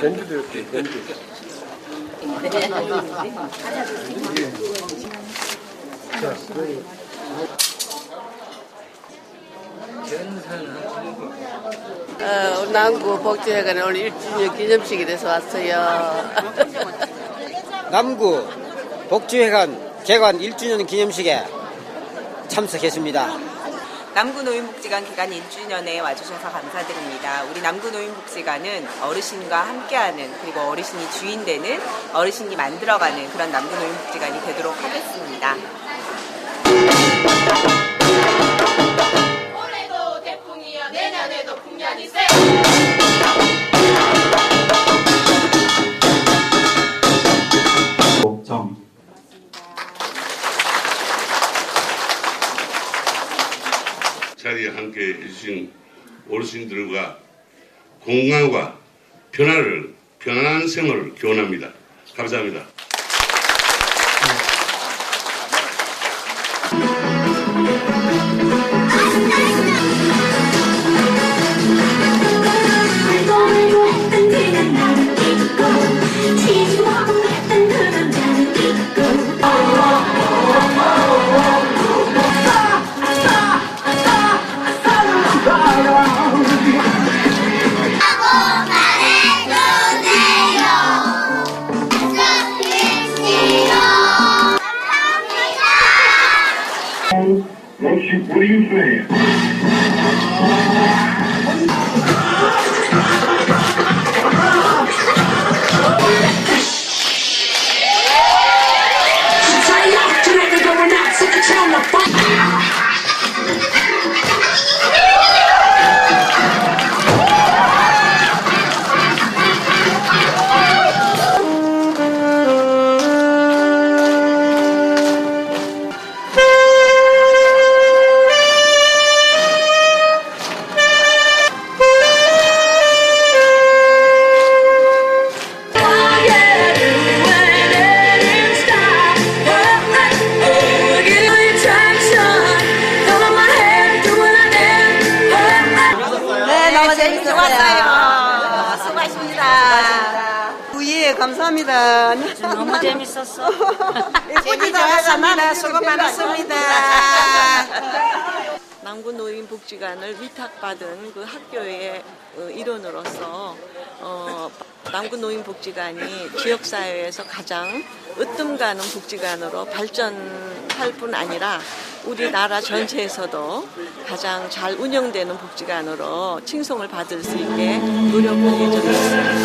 밴드도 이렇게 밴드. 자, 그럼 어, 남구 복지회관에 오늘 1주년 기념식이 돼서 왔어요. 남구 복지회관 개관 1주년 기념식에 참석했습니다. 남구 노인복지관 개관 1주년에 와주셔서 감사드립니다. 우리 남구 노인복지관은 어르신과 함께하는 그리고 어르신이 주인 되는 어르신이 만들어가는 그런 남구 노인복지관이 되도록 하겠습니다. 올해도 태풍이여 내년에도 풍년이 세 자리에 함께 해주신 어르신들과 건강과 변화를 편안한 생활을 기원합니다. 감사합니다. What you, what are you saying? 왔어요. 수고하십니다. 예, 감사합니다. 너무 재밌었어. 재미 좋았습니다. 수고 많았습니다. 남구 노인 복지관을 위탁받은 그 학교의 어, 일원으로서 어, 남구 노인복지관이 지역사회에서 가장 으뜸 가는 복지관으로 발전할 뿐 아니라 우리나라 전체에서도 가장 잘 운영되는 복지관으로 칭송을 받을 수 있게 노력할 예정입니다.